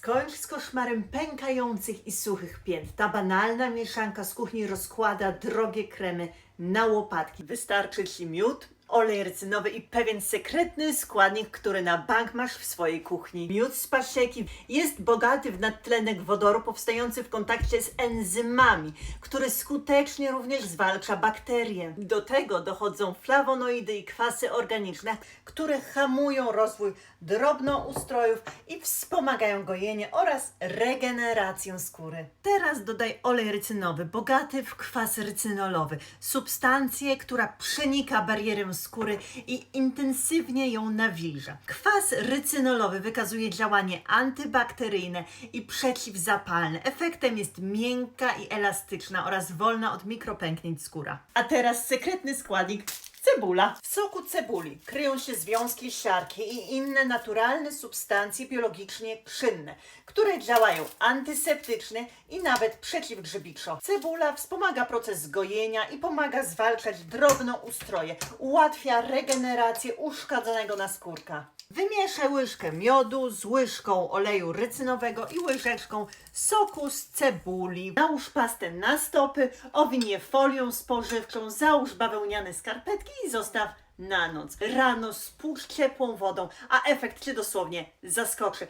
Skończ z koszmarem pękających i suchych pięt. Ta banalna mieszanka z kuchni rozkłada drogie kremy na łopatki. Wystarczy Ci miód, olej rycynowy i pewien sekretny składnik, który na bank masz w swojej kuchni. Miód z pasieki jest bogaty w nadtlenek wodoru powstający w kontakcie z enzymami, który skutecznie również zwalcza bakterie. Do tego dochodzą flawonoidy i kwasy organiczne, które hamują rozwój drobnoustrojów i wspomagają gojenie oraz regenerację skóry. Teraz dodaj olej rycynowy, bogaty w kwas rycynolowy, substancję, która przenika barierę skóry i intensywnie ją nawilża. Kwas rycynolowy wykazuje działanie antybakteryjne i przeciwzapalne. Efektem jest miękka i elastyczna oraz wolna od mikropęknięć skóra. A teraz sekretny składnik Cebula. W soku cebuli kryją się związki siarki i inne naturalne substancje biologicznie czynne, które działają antyseptycznie i nawet przeciwgrzebiczo. Cebula wspomaga proces gojenia i pomaga zwalczać drobnoustroje, ułatwia regenerację uszkodzonego naskórka. Wymieszaj łyżkę miodu z łyżką oleju rycynowego i łyżeczką soku z cebuli. Nałóż pastę na stopy, owiń je folią spożywczą, załóż bawełniane skarpetki i zostaw na noc. Rano spłucz ciepłą wodą, a efekt Cię dosłownie zaskoczy.